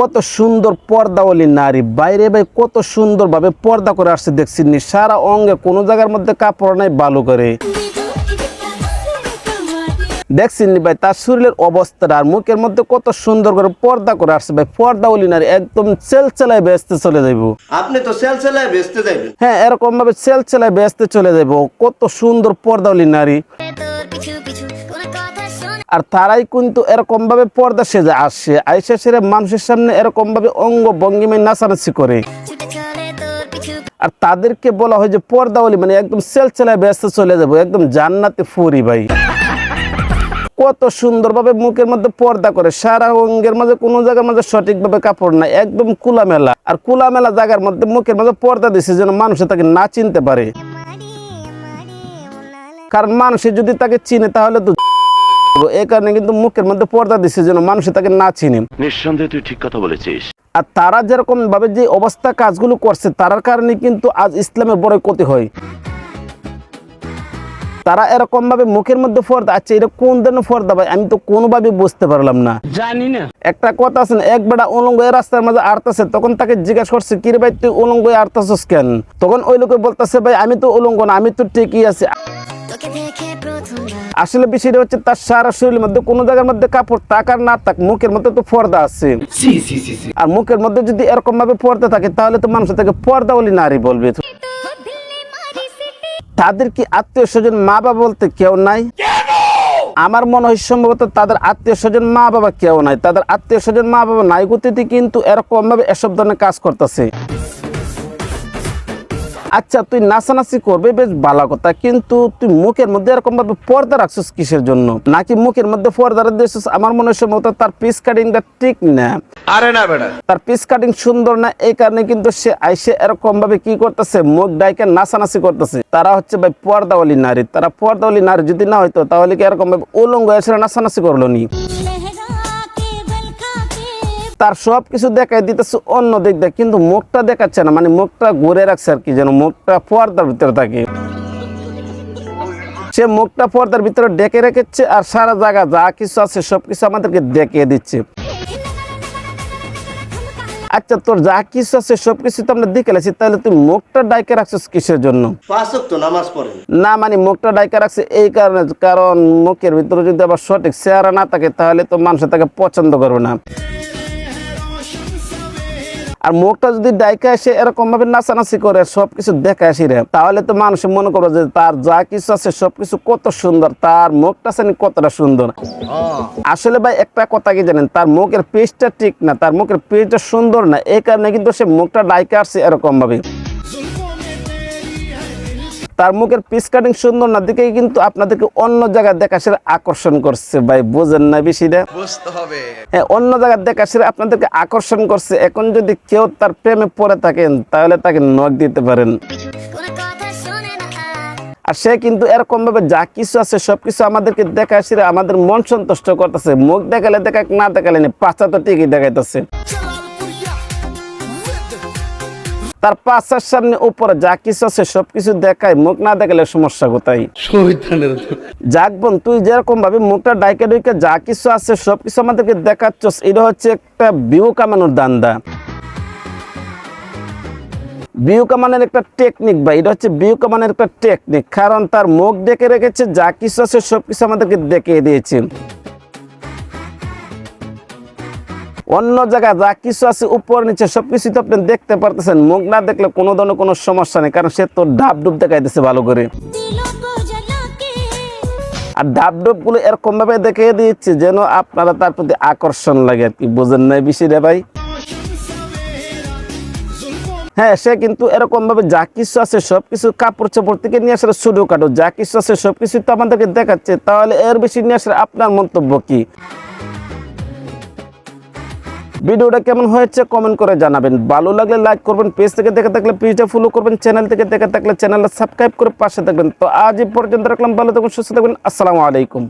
কত সুন্দর পর্দাওয়ালি নারী। বাইরে ভাই কত সুন্দর ভাবে পর্দা করে আসছে দেখছি নি? সারা অঙ্গে কোনো জায়গার মধ্যে কাপড় নাই বালু করে। দেখছেন নি ভাই তার শরীরের অবস্থাটা আর মুখের মধ্যে কত সুন্দর করে পর্দা করে আসছে ভাই। পর্দাওয়ালি নারী একদম চেলচেলায় ব্যস্ত চলে যাইবো। আপনি তো সেল সেলায় বেচতে যাইবেন। হ্যাঁ এরকম ভাবে চেলচেলায় ব্যস্ত চলে যাইবো। কত সুন্দর পর্দাওয়ালি নারী। আর তারাই কিন্তু এরকম ভাবে পর্দা সেজে আসে। আইসা সেরে মানুষের সামনে এরকম ভাবে অঙ্গ ভঙ্গিমায় নাচানাচি করে। আর তাদেরকে বলা হয় যে পর্দা পর্দাওয়ালি মানে একদম সেলচেলায় ব্যস্ত চলে যাব, একদম জান্নাতে ফুরি ভাই। কত সুন্দরভাবে মুখের মধ্যে পর্দা করে। সারা অঙ্গের মাঝে, কোনো জায়গার মাঝে সঠিকভাবে কাপড় নাই, একদম কুলামেলা আর কুলামেলা জায়গার মধ্যে মুখের মধ্যে পর্দা দিছে যেন মানুষে তাকে না চিনতে পারে। কারণ মানুষে যদি তাকে চিনে, তাহলে তো এই কারণে কিন্তু মুখের মধ্যে পর্দা দিছে যেন মানুষে তাকে না চিনে। নিঃসন্দেহে তুই ঠিক কথা বলেছিস। আর তারা যেরকম ভাবে যে অবস্থা কাজগুলো করছে তারার কারণে কিন্তু আজ ইসলামের বড় ক্ষতি হয়। তারা এরকম ভাবে মুখের মধ্যে ফর্দা আচ্ছা এটা কোন ধরনের ফর্দা ভাই? আমি তো কোনোভাবে বুঝতে পারলাম না। জানি না। একটা কথা আছে না এক বেটা উলঙ্গ রাস্তার মাঝে আড়তাছে তখন তাকে জিজ্ঞাসা করছে কিরে ভাই তুই উলঙ্গ আড়তাছিস কেন? তখন ওই লোকে বলতেছে ভাই আমি তো উলঙ্গ না আমি তো ঠিকই আছি। আসলে বিষয়টা হচ্ছে তার সারা শরীরের মধ্যে কোনো জায়গার মধ্যে কাপড় থাক আর না থাক মুখের মধ্যে তো পর্দা আছে। আর মুখের মধ্যে যদি এরকম ভাবে পর্দা থাকে তাহলে তো মানুষ তাকে পর্দা বলি নারী বলবে। তাদের কি আত্মীয় স্বজন মা বাবা বলতে কেউ নাই? আমার মনে হয় সম্ভবত তাদের আত্মীয় স্বজন মা বাবা কেউ নাই। তাদের আত্মীয় স্বজন মা বাবা নাই গতিতে কিন্তু এরকম ভাবে এসব ধরনের কাজ করতেছে। আচ্ছা তুই নাচানাচি করবে বেশ ভালো কথা। কিন্তু তুই মুখের মধ্যে এরকমভাবে পর্দা রাখছিস কিসের জন্য? নাকি মুখের মধ্যে পর্দা রাখছিস আমার মনে হয় সম্ভবত তার পিস কাটিংটা ঠিক না। আরে না বেটা। তার পিস কাটিং সুন্দর না এই কারণে কিন্তু সে আইসে এরকম ভাবে কি করতেছে মুখ ডাইকে নাচানাচি করতেছে। তারা হচ্ছে ভাই পর্দাওয়ালি নারী। তারা পর্দাওয়ালি নারী যদি না হইতো তাহলে কি এরকম ভাবে উলঙ্গ এসে নাচানাচি করল নি? তার সব কিছু দেখাই দিতেছে অন্য দিক দিয়ে কিন্তু মুখটা দেখাচ্ছে না মানে মুখটা ঘুরে রাখছে আর কি যেন মুখটা পর্দার ভিতরে থাকে। সে মুখটা পর্দার ভিতরে ডেকে রেখেছে আর সারা জায়গা যা কিছু আছে সবকিছু আমাদেরকে দেখিয়ে দিচ্ছে। আচ্ছা তোর যা কিছু আছে সবকিছু তো আমরা দেখে লাইছি তাহলে তুই মুখটা ডাইকে রাখছিস কিসের জন্য? নামাজ না মানে মুখটা ডাইকে রাখছে এই কারণে কারণ মুখের ভিতরে যদি আবার সঠিক চেহারা না থাকে তাহলে তো মানুষ তাকে পছন্দ করবে না। আর মুখটা যদি ডাইকা এসে এরকম ভাবে নাচানাচি করে, সবকিছু দেখা আসি রে। তাহলে তো মানুষ মনে করবে যে তার যা কিছু আছে, সবকিছু কত সুন্দর, তার মুখটা আছে কতটা সুন্দর। আসলে ভাই, একটা কথা কি জানেন, তার মুখের পেজটা ঠিক না, তার মুখের পেজটা সুন্দর না, এই কারণে কিন্তু সে মুখটা ডাইকা আসছে এরকম ভাবে তার মুখের পিস কাটিং সুন্দর না দিকে কিন্তু আপনাদেরকে অন্য জায়গায় দেখা সেটা আকর্ষণ করছে। ভাই বুঝেন না বেশিটা? বুঝতে হবে। হ্যাঁ অন্য জায়গায় দেখা সেটা আপনাদেরকে আকর্ষণ করছে। এখন যদি কেউ তার প্রেমে পড়ে থাকেন তাহলে তাকে নখ দিতে পারেন। না আর সে কিন্তু এরকম ভাবে যা কিছু আছে সবকিছু আমাদেরকে দেখা সেটা আমাদের মন সন্তুষ্ট করতেছে। মুখ দেখালে দেখাক না দেখালে পাঁচটা তো ঠিকই দেখাইতেছে। তার পাশার সামনে উপরে যা কিছু আছে সবকিছু দেখায় মুখ না দেখালে সমস্যা কোথায়? যাক বোন তুই যেরকম ভাবে মুখটা ডাইকে ডাইকে যা কিছু আছে সবকিছু আমাদেরকে দেখাচ্ছস এটা হচ্ছে একটা ভিউ কামানোর দান্দা। ভিউ কামানের একটা টেকনিক ভাই এটা হচ্ছে ভিউ কামানের একটা টেকনিক কারণ তার মুখ ডেকে রেখেছে যা কিছু আছে সবকিছু আমাদেরকে দেখিয়ে দিয়েছে। অন্য জায়গায় যা কিছু আছে উপর নিচে সব কিছু তো আপনি দেখতে পারতেছেন। মুখ না দেখলে কোনো ধরনের কোনো সমস্যা নেই, কারণ সে তো ডাব ডুব দেখাইতেছে ভালো করে। আর ডাব ডুবগুলো এরকমভাবে দেখিয়ে দিচ্ছে যেন আপনারা তার প্রতি আকর্ষণ লাগে আর কি। বোঝেন নাই বেশি রে ভাই? হ্যাঁ সে কিন্তু এরকম ভাবে যা কিছু আছে সব কিছু কাপড় চাপড় থেকে নিয়ে আসলে ছোটো কাটো যা কিছু আছে সব কিছু তো আমাদেরকে দেখাচ্ছে। তাহলে এর বেশি নিয়ে আসলে আপনার মন্তব্য কী? ভিডিওটা কেমন হয়েছে কমেন্ট করে জানাবেন। ভালো লাগলে লাইক করবেন পেজ থেকে দেখে থাকলে পেজটা ফলো করবেন চ্যানেল থেকে দেখে থাকলে চ্যানেলটা সাবস্ক্রাইব করে পাশে থাকবেন। তো আজ এই পর্যন্ত রাখলাম, ভালো থাকুন, সুস্থ থাকবেন আসসালামু আলাইকুম।